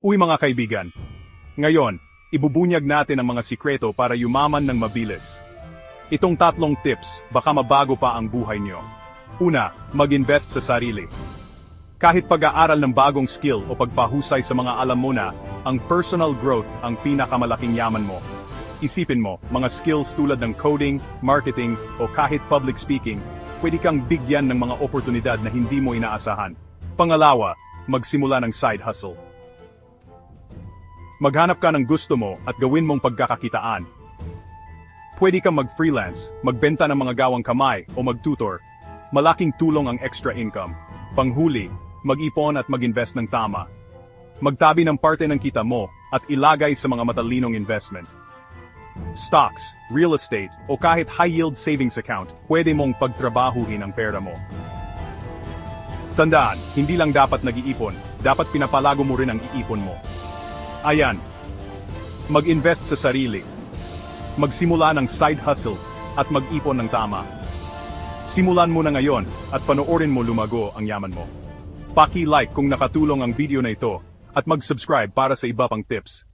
Uy mga kaibigan, ngayon, ibubunyag natin ang mga sikreto para yumaman ng mabilis. Itong tatlong tips, baka mabago pa ang buhay nyo. Una, mag-invest sa sarili. Kahit pag-aaral ng bagong skill o pagpahusay sa mga alam mo na, ang personal growth ang pinakamalaking yaman mo. Isipin mo, mga skills tulad ng coding, marketing, o kahit public speaking, pwede kang bigyan ng mga oportunidad na hindi mo inaasahan. Pangalawa, magsimula ng side hustle. Maghanap ka ng gusto mo at gawin mong pagkakakitaan. Pwede kang mag-freelance, magbenta ng mga gawang kamay o mag-tutor. Malaking tulong ang extra income. Panghuli, mag-ipon at mag-invest ng tama. Magtabi ng parte ng kita mo at ilagay sa mga matalinong investment. Stocks, real estate, o kahit high-yield savings account, pwede mong pagtrabahuhin ang pera mo. Tandaan, hindi lang dapat nag-iipon, dapat pinapalago mo rin ang iipon mo. Ayan. Mag-invest sa sarili. Magsimula ng side hustle at mag-ipon ng tama. Simulan mo na ngayon at panoorin mo lumago ang yaman mo. Paki-like kung nakatulong ang video na ito at mag-subscribe para sa iba pang tips.